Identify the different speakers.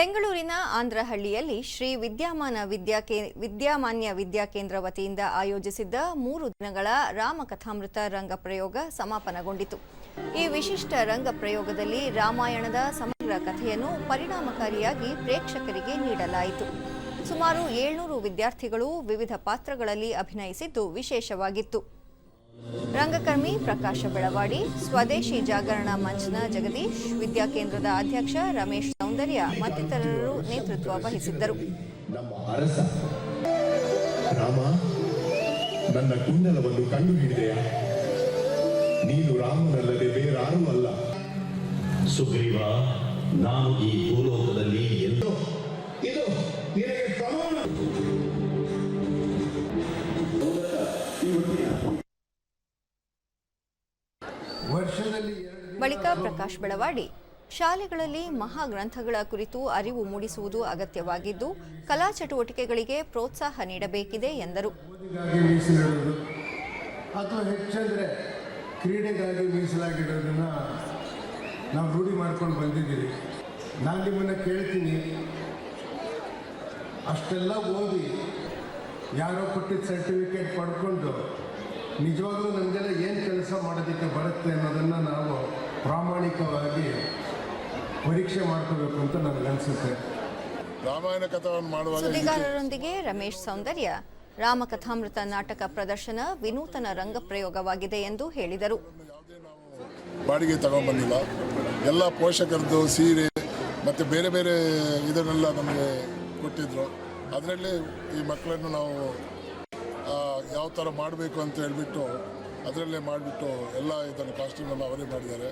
Speaker 1: ಬೆಂಗಳೂರಿನ ಆಂಧ್ರಹಳ್ಳಿಯಲ್ಲಿ ಶ್ರೀ ವಿದ್ಯಾಮಾನ ವಿದ್ಯಾ ವಿದ್ಯಾಮಾನ್ಯ ವಿದ್ಯಾಕೇಂದ್ರ ವತಿಯಿಂದ ಆಯೋಜಿಸಿದ್ದ ಮೂರು ದಿನಗಳ ರಾಮಕಥಾಮೃತ ರಂಗ ಪ್ರಯೋಗ ಸಮಾಪನಗೊಂಡಿತು. ಈ ವಿಶಿಷ್ಟ ರಂಗ ಪ್ರಯೋಗದಲ್ಲಿ ರಾಮಾಯಣದ ಸಮಗ್ರ ಕಥೆಯನ್ನು ಪರಿಣಾಮಕಾರಿಯಾಗಿ ಪ್ರೇಕ್ಷಕರಿಗೆ ನೀಡಲಾಯಿತು. ಸುಮಾರು ಏಳ್ನೂರು ವಿದ್ಯಾರ್ಥಿಗಳು ವಿವಿಧ ಪಾತ್ರಗಳಲ್ಲಿ ಅಭಿನಯಿಸಿದ್ದು ವಿಶೇಷವಾಗಿತ್ತು. ರಂಗಕರ್ಮಿ ಪ್ರಕಾಶ ಬೆಳವಾಡಿ ಸ್ವದೇಶಿ ಜಾಗರಣ ಮಂಚ್ನ ಜಗದೀಶ್ ವಿದ್ಯಾಕೇಂದ್ರದ ಅಧ್ಯಕ್ಷ ರಮೇಶ್ ಸೌಂದರ್ಯ ಮತ್ತಿತರರು ನೇತೃತ್ವ ವಹಿಸಿದ್ದರು.
Speaker 2: ನಮ್ಮ ಅರಸ ರಾಮ ನನ್ನ ಕುಂಡಲವನ್ನು ಕಂಡು ಹಿಡಿದೆಯಾ ನೀನು ರಾಮನಲ್ಲದೆ ಬೇರಾರೂ ಅಲ್ಲ.
Speaker 3: ಸುಗ್ರೀವ ನಾನು ಈ ಭೂಲೋಕದಲ್ಲಿ ಎಲ್ಲೋ
Speaker 2: ಇದು ನಿನಗೆ ಪ್ರಮಾಣ.
Speaker 1: ಬಳಿಕ ಪ್ರಕಾಶ್ ಬೆಳವಾಡಿ ಶಾಲೆಗಳಲ್ಲಿ ಮಹಾಗ್ರಂಥಗಳ ಕುರಿತು ಅರಿವು ಮೂಡಿಸುವುದು ಅಗತ್ಯವಾಗಿದ್ದು ಕಲಾ ಚಟುವಟಿಕೆಗಳಿಗೆ ಪ್ರೋತ್ಸಾಹ ನೀಡಬೇಕಿದೆ ಎಂದರು.
Speaker 4: ಅಥವಾ ಹೆಚ್ಚಂದ್ರೆ ಕ್ರೀಡೆಗಾಗಿ ಮೀಸಲಾಗಿಡೋದನ್ನ ನಾವು ರೂಢಿ ಮಾಡ್ಕೊಂಡು ಬಂದಿದ್ದೀವಿ. ನಾನು ನಿಮ್ಮನ್ನು ಕೇಳ್ತೀನಿ. ಅಷ್ಟೆಲ್ಲ ಓದಿ ಯಾರೋ ಕೊಟ್ಟಿದ್ದ ಸರ್ಟಿಫಿಕೇಟ್ ಪಡ್ಕೊಂಡು ನಿಜವಾಗ್ಲೂ ನಮಗೆಲ್ಲ ಏನು ಕೆಲಸ ಮಾಡೋದಕ್ಕೆ ಬರುತ್ತೆ ಅನ್ನೋದನ್ನು ನಾವು ಪ್ರಾಮಾಣಿಕವಾಗಿ ಪರೀಕ್ಷೆ ಮಾಡ್ಕೋಬೇಕು ಅಂತ ನನಗನ್ಸುತ್ತೆ
Speaker 5: ರಾಮಾಯಣ ಕಥಾವನ್ನು ಮಾಡುವ
Speaker 1: ಸುದ್ದಿಗಾರರೊಂದಿಗೆ ರಮೇಶ್ ಸೌಂದರ್ಯ. ರಾಮಕಥಾಮೃತ ನಾಟಕ ಪ್ರದರ್ಶನ ವಿನೂತನ ರಂಗಪ್ರಯೋಗವಾಗಿದೆ ಎಂದು ಹೇಳಿದರು.
Speaker 5: ಬಾಡಿಗೆ ತಗೊಂಡ್ಬಂದಿಲ್ಲ ಎಲ್ಲ ಪೋಷಕರದ್ದು ಸೀರೆ ಮತ್ತು ಬೇರೆ ಬೇರೆ ಇದನ್ನೆಲ್ಲ ನಮಗೆ ಕೊಟ್ಟಿದ್ರು. ಅದರಲ್ಲಿ ಈ ಮಕ್ಕಳನ್ನು ನಾವು ಯಾವ ಥರ ಮಾಡಬೇಕು ಅಂತ ಹೇಳಿಬಿಟ್ಟು ಅದರಲ್ಲೇ ಮಾಡಿಬಿಟ್ಟು ಎಲ್ಲ ಇದನ್ನು ಕಾಸ್ಟ್ಯೂಮನ್ನು ಅವರೇ ಮಾಡಿದ್ದಾರೆ.